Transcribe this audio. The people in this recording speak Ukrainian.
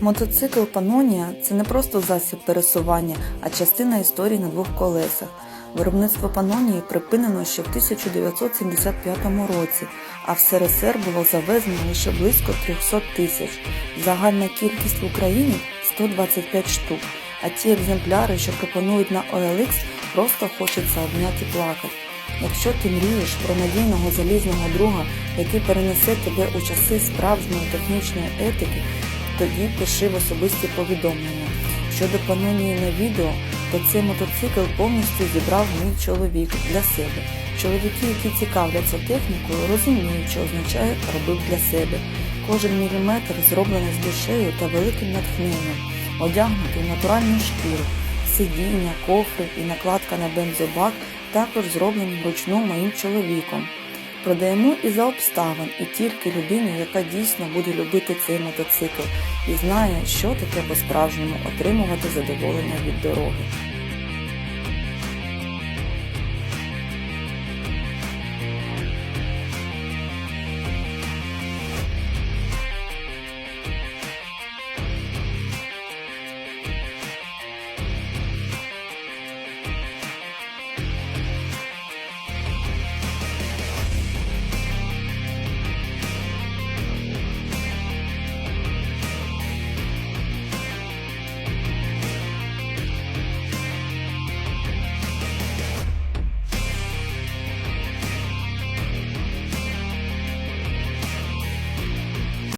Мотоцикл Панонія це не просто засіб пересування, а частина історії на двох колесах. Виробництво Панонії припинено ще в 1975 році, а в СРСР було завезено лише близько 300 тисяч. Загальна кількість в Україні 125 штук, а ті екземпляри, що пропонують на OLX, просто хочеться обняти плакати. Якщо ти мрієш про надійного залізного друга, який перенесе тебе у часи справжньої технічної етики, тоді пиши в особисті повідомлення. Щодо панонії на відео, то цей мотоцикл повністю зібрав мій чоловік для себе. Чоловіки, які цікавляться технікою, розуміють, що означає робив для себе. Кожен міліметр зроблений з душею та великим натхненням, одягнутий в натуральну шкіру, сидіння, кофри і накладка на бензобак також зроблені вручну моїм чоловіком. Продаємо і за обставин, і тільки людині, яка дійсно буде любити цей мотоцикл і знає, що таке по-справжньому отримувати задоволення від дороги.